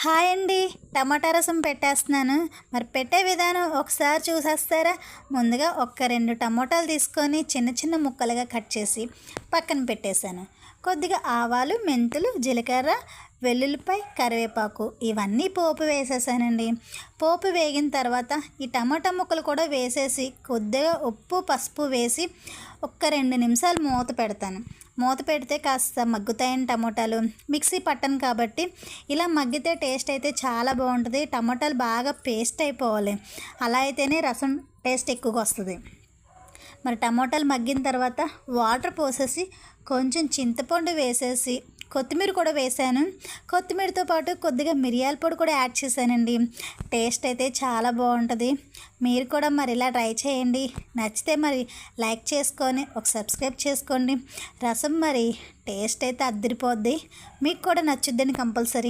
Hi అండి. టమాటా రసం పెట్టేస్తున్నాను. మరి పెట్టే విధానం ఒకసారి చూసేస్తారా? ముందుగా ఒక్క రెండు టమోటాలు తీసుకొని చిన్న చిన్న ముక్కలుగా కట్ చేసి పక్కన పెట్టేశాను. కొద్దిగా ఆవాలు మెంతులు జీలకర్ర వెల్లుల్లిపాయ కరివేపాకు ఇవన్నీ పోపు వేసేసానండి. పోపు వేగిన తర్వాత ఈ టమాటా ముక్కలు కూడా వేసేసి కొద్దిగా ఉప్పు పసుపు వేసి ఒక్క రెండు నిమిషాలు మూత పెడతాను. మూత పెడితే కాస్త మగ్గుతాయని టమోటాలు. మిక్సీ పట్టను కాబట్టి ఇలా మగ్గితే టేస్ట్ అయితే చాలా బాగుంటుంది. టమోటాలు బాగా పేస్ట్ అయిపోవాలి. అలా అయితేనే రసం టేస్ట్ ఎక్కువగా వస్తుంది. మరి టమోటాలు మగ్గిన తర్వాత వాటర్ పోసేసి కొంచెం చింతపండు వేసేసి కొత్తిమీర కూడా వేసాను. కొత్తిమీరతో పాటు కొద్దిగా మిరియాల పొడి కూడా యాడ్ చేశానండి. టేస్ట్ అయితే చాలా బాగుంటుంది. మీరు కూడా మరి ఇలా ట్రై చేయండి. నచ్చితే మరి లైక్ చేసుకొని ఒక సబ్స్క్రైబ్ చేసుకోండి. రసం మరి టేస్ట్ అయితే అద్దరిపోద్ది. మీకు కూడా నచ్చుద్దని కంపల్సరీ.